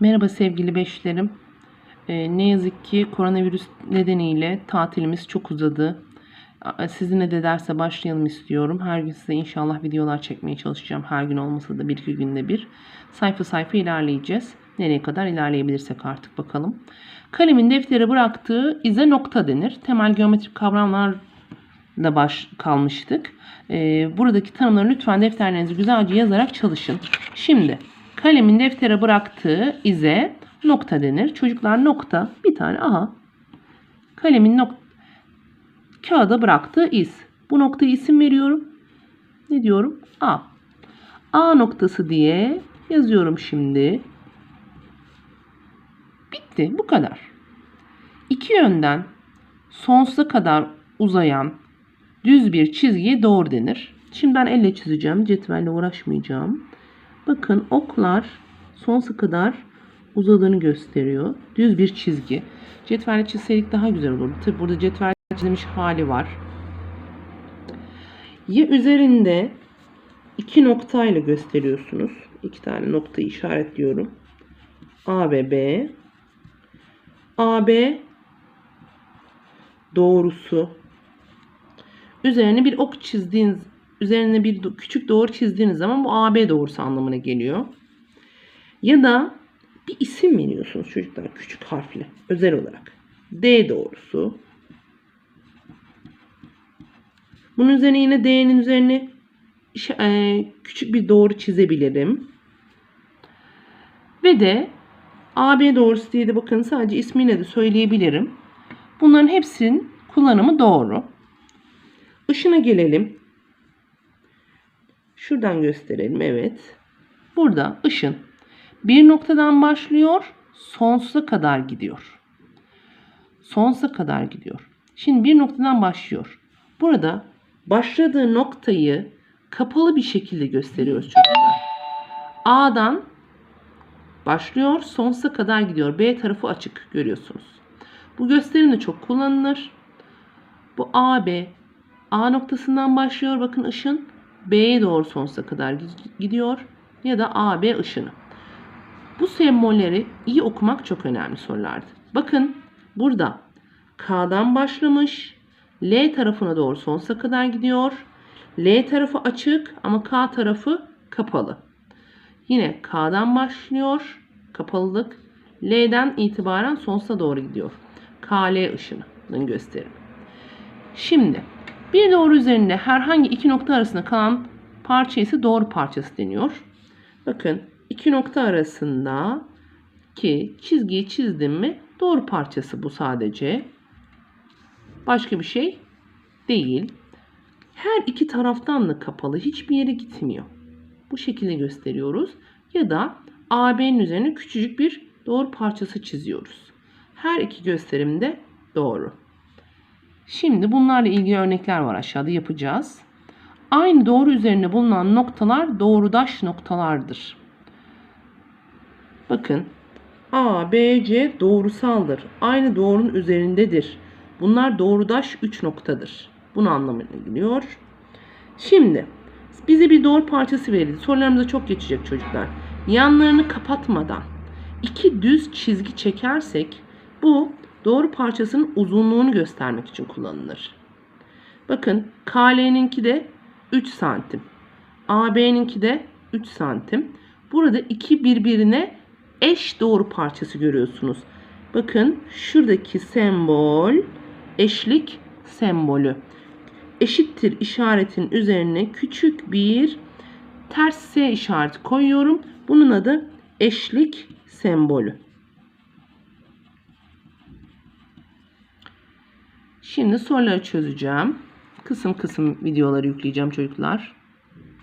Merhaba sevgili beşlerim. Ee, ne yazık ki koronavirüs nedeniyle tatilimiz çok uzadı. Sizinle de derse başlayalım istiyorum. Her gün size inşallah videolar çekmeye çalışacağım. Her gün olmasa da bir iki günde bir. Sayfa sayfa ilerleyeceğiz. Nereye kadar ilerleyebilirsek artık bakalım. Kalemin deftere bıraktığı ize nokta denir. Temel geometrik kavramlar da baş kalmıştık. Ee, buradaki tanımları lütfen defterlerinizi güzelce yazarak çalışın. Şimdi kalemin deftere bıraktığı ize nokta denir. Çocuklar nokta bir tane aha. Kalemin nok kağıda bıraktığı iz. Bu noktaya isim veriyorum. Ne diyorum? A. A noktası diye yazıyorum şimdi. Bitti. Bu kadar. İki yönden sonsuza kadar uzayan düz bir çizgiye doğru denir. Şimdi ben elle çizeceğim. Cetvelle uğraşmayacağım. Bakın oklar sonsuza kadar uzadığını gösteriyor. Düz bir çizgi. Cetvelle çizseydik daha güzel olurdu. Tabi burada cetvelle çizilmiş hali var. Ya üzerinde iki noktayla gösteriyorsunuz. İki tane noktayı işaretliyorum. A ve B. AB doğrusu üzerine bir ok çizdiğiniz üzerine bir küçük doğru çizdiğiniz zaman bu AB doğrusu anlamına geliyor. Ya da bir isim veriyorsunuz çocuklar küçük harfle özel olarak. D doğrusu. Bunun üzerine yine D'nin üzerine e, küçük bir doğru çizebilirim. Ve de AB doğrusu diye de bakın sadece ismiyle de söyleyebilirim. Bunların hepsinin kullanımı doğru. Işına gelelim. Şuradan gösterelim. Evet. Burada ışın bir noktadan başlıyor, sonsuza kadar gidiyor. Sonsuza kadar gidiyor. Şimdi bir noktadan başlıyor. Burada başladığı noktayı kapalı bir şekilde gösteriyoruz çocuklar. A'dan başlıyor, sonsuza kadar gidiyor. B tarafı açık görüyorsunuz. Bu gösterim de çok kullanılır. Bu AB A noktasından başlıyor. Bakın ışın B'ye doğru sonsuza kadar gidiyor. Ya da AB ışını. Bu sembolleri iyi okumak çok önemli sorulardı. Bakın burada K'dan başlamış. L tarafına doğru sonsuza kadar gidiyor. L tarafı açık ama K tarafı kapalı. Yine K'dan başlıyor. Kapalılık. L'den itibaren sonsuza doğru gidiyor. KL ışının gösterimi. Şimdi bir doğru üzerinde herhangi iki nokta arasında kalan parça ise doğru parçası deniyor. Bakın iki nokta arasında ki çizgiyi çizdim mi doğru parçası bu sadece. Başka bir şey değil. Her iki taraftan da kapalı hiçbir yere gitmiyor. Bu şekilde gösteriyoruz. Ya da AB'nin üzerine küçücük bir doğru parçası çiziyoruz. Her iki gösterimde doğru. Şimdi bunlarla ilgili örnekler var aşağıda yapacağız. Aynı doğru üzerine bulunan noktalar doğrudaş noktalardır. Bakın A, B, C doğrusaldır. Aynı doğrunun üzerindedir. Bunlar doğrudaş 3 noktadır. Bunu anlamına geliyor. Şimdi bize bir doğru parçası verildi. Sorularımıza çok geçecek çocuklar. Yanlarını kapatmadan iki düz çizgi çekersek bu doğru parçasının uzunluğunu göstermek için kullanılır. Bakın KL'ninki de 3 santim. AB'ninki de 3 santim. Burada iki birbirine eş doğru parçası görüyorsunuz. Bakın şuradaki sembol eşlik sembolü. Eşittir işaretin üzerine küçük bir ters S işareti koyuyorum. Bunun adı eşlik sembolü. Şimdi soruları çözeceğim. Kısım kısım videoları yükleyeceğim çocuklar.